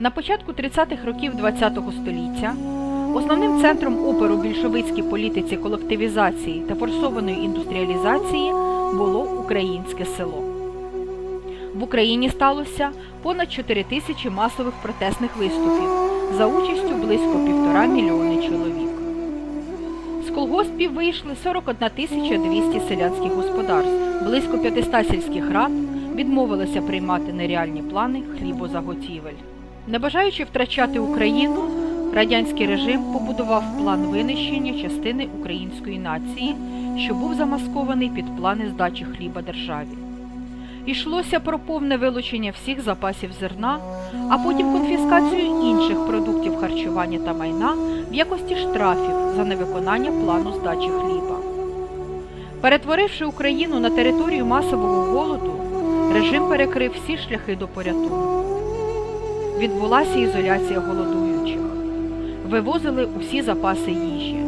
На початку 30-х років ХХ століття основним центром опору більшовицькій політиці колективізації та форсованої індустріалізації було українське село. В Україні сталося понад 4 тисячі масових протестних виступів за участю близько півтора мільйони чоловік. З колгоспів вийшли 41 тисяча 200 селянських господарств, близько 500 сільських рад відмовилися приймати нереальні плани хлібозаготівель. Не бажаючи втрачати Україну, радянський режим побудував план винищення частини української нації, що був замаскований під плани здачі хліба державі. Йшлося про повне вилучення всіх запасів зерна, а потім конфіскацію інших продуктів харчування та майна в якості штрафів за невиконання плану здачі хліба. Перетворивши Україну на територію масового голоду, режим перекрив всі шляхи до порятунку. Відбулася ізоляція голодуючих, вивозили усі запаси їжі,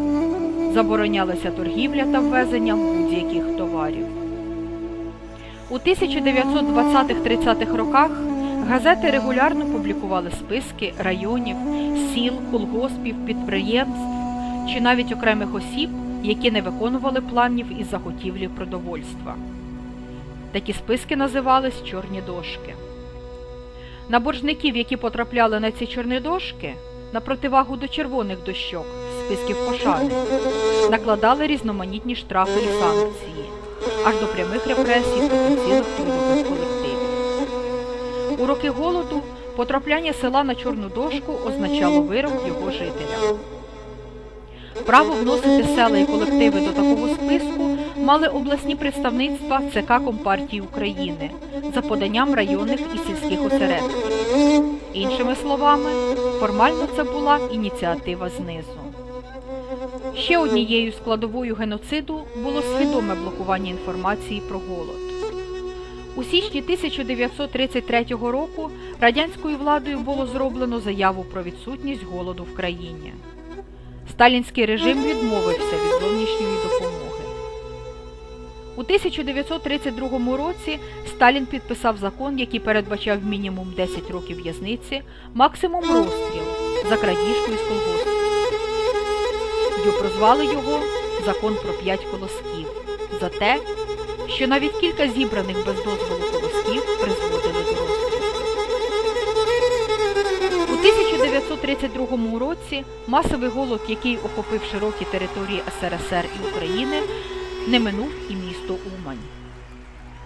заборонялася торгівля та ввезення будь-яких товарів. У 1920-30-х роках газети регулярно публікували списки районів, сіл, колгоспів, підприємств чи навіть окремих осіб, які не виконували планів із заготівлі продовольства. Такі списки називались чорні дошки. На боржників, які потрапляли на ці чорні дошки, на противагу до червоних дощок, списків пошани, накладали різноманітні штрафи і санкції, аж до прямих репресій проти цілих трудових колективів. У роки голоду потрапляння села на чорну дошку означало вирок його жителям. Право вносити села і колективи до такого списку мали обласні представництва ЦК Компартії України за поданням районних і сільських осередків. Словами, формально це була ініціатива знизу. Ще однією складовою геноциду було свідоме блокування інформації про голод. У січні 1933 року радянською владою було зроблено заяву про відсутність голоду в країні. Сталінський режим відмовився від зовнішньої допомоги. У 1932 році Сталін підписав закон, який передбачав мінімум 10 років в'язниці, максимум розстріл за крадіжку із колгоспів. Й прозвали його Закон про п'ять колосків за те, що навіть кілька зібраних без дозволу колосків призводили до розстрілу. У 1932 році масовий голод, який охопив широкі території СРСР і України, не минув і місто Умань.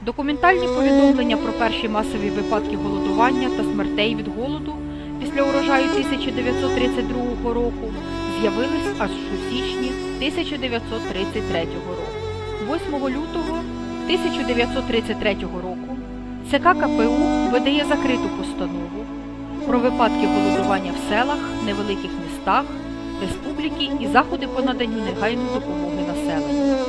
Документальні повідомлення про перші масові випадки голодування та смертей від голоду після урожаю 1932 року з'явились аж у січні 1933 року. 8 лютого 1933 року ЦК КПУ видає закриту постанову про випадки голодування в селах, невеликих містах, республіки і заходи по наданню негайної допомоги населенню.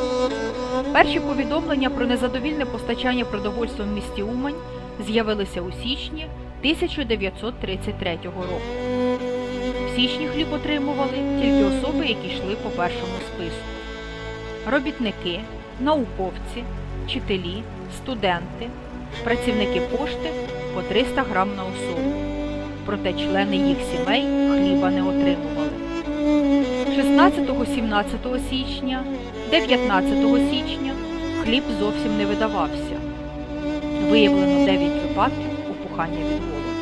Перші повідомлення про незадовільне постачання продовольства в місті Умань з'явилися у січні 1933 року. В січні хліб отримували тільки особи, які йшли по першому списку. Робітники, науковці, вчителі, студенти, працівники пошти по 300 грам на особу. Проте члени їх сімей хліба не отримували. 16-17 січня, 19 січня хліб зовсім не видавався. Виявлено 9 випадків опухання від голоду.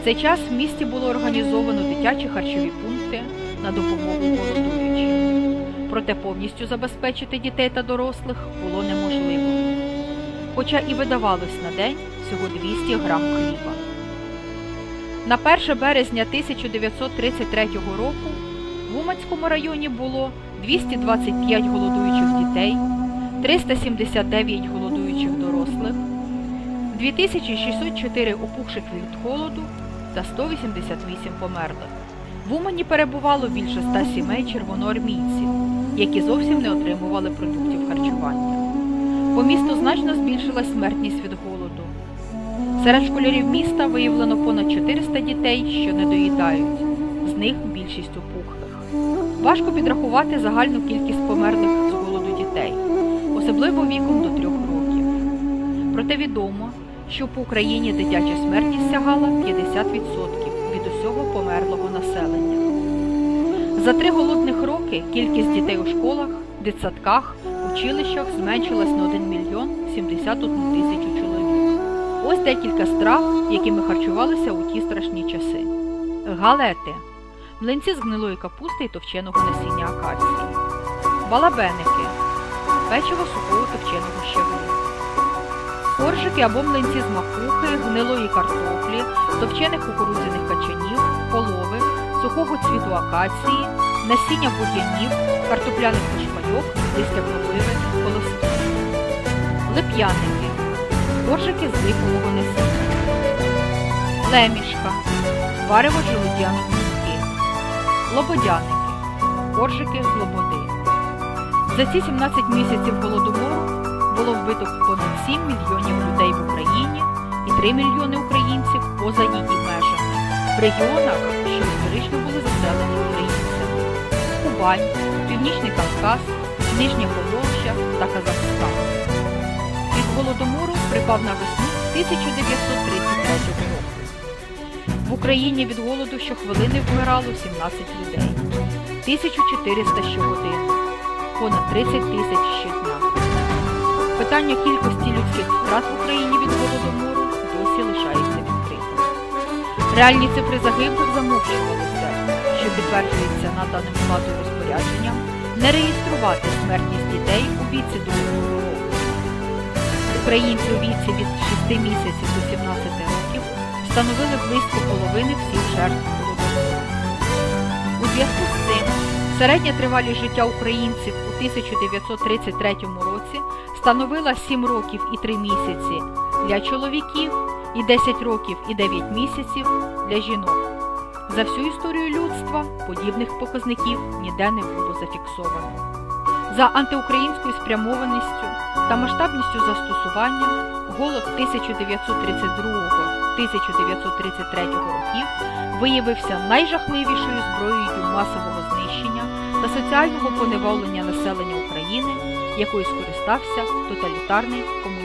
В цей час в місті було організовано дитячі харчові пункти на допомогу голодуючим. Проте повністю забезпечити дітей та дорослих було неможливо. Хоча і видавалось на день всього 200 грам хліба. На 1 березня 1933 року в Уманському районі було 225 голодуючих дітей, 379 голодуючих дорослих, 2604 опухших від холоду та 188 померлих. В Умані перебувало більше 100 сімей червоноармійців, які зовсім не отримували продуктів харчування. По місту значно збільшилась смертність від голоду. Серед школярів міста виявлено понад 400 дітей, що не доїдають, з них більшість опухлих. Важко підрахувати загальну кількість померлих з голоду дітей, особливо віком до трьох років. Проте відомо, що по Україні дитяча смертність сягала 50% від усього померлого населення. За три голодних роки кількість дітей у школах, дитсадках, училищах зменшилась на 1 мільйон 71 тисячу чоловік. Ось декілька страв, якими харчувалися у ті страшні часи. Галети млинці з гнилої капусти і товченого насіння акації. Балабеники печиво сухого товченого щавлю. Коржики або млинці з макухи, гнилої картоплі, товчених кукурудзяних качанів, полови, сухого цвіту акації, насіння бур'янів, картопляних кашпайок, листя поливи, колоски. Лип'яники, коржики з липового насіння. Лемішка, варево муки. Лободяники, коржики з лободи. За ці 17 місяців голодомору було вбито понад 7 мільйонів людей в Україні і 3 мільйони українців поза її межами, в регіонах, що історично були заселені українцями. Кубань, Північний Кавказ, Нижня Поволжя та Казахстан. Від голодомору припав на весну 1933 року. В Україні від голоду щохвилини вмирало 17 людей, 1400 щогодини, понад 30 тисяч щодня. Питання кількості людських втрат в Україні від голодомору досі лишається відкритим. Реальні цифри загиблих замовчувалися, що підтверджується наданим владою розпорядженням не реєструвати смертність дітей у віці до 2 року. Українці у віці від 6 місяців до 17 років становили близько половини всіх жертв голодомору. У зв'язку з цим середня тривалість життя українців у 1933 році становила 7 років і 3 місяці для чоловіків і 10 років і 9 місяців для жінок. За всю історію людства подібних показників ніде не було зафіксовано. За антиукраїнською спрямованістю та масштабністю застосування голод 1932-1933 років виявився найжахливішою зброєю масового знищення та соціального поневолення населення України, якою скористався тоталітарний комунізм.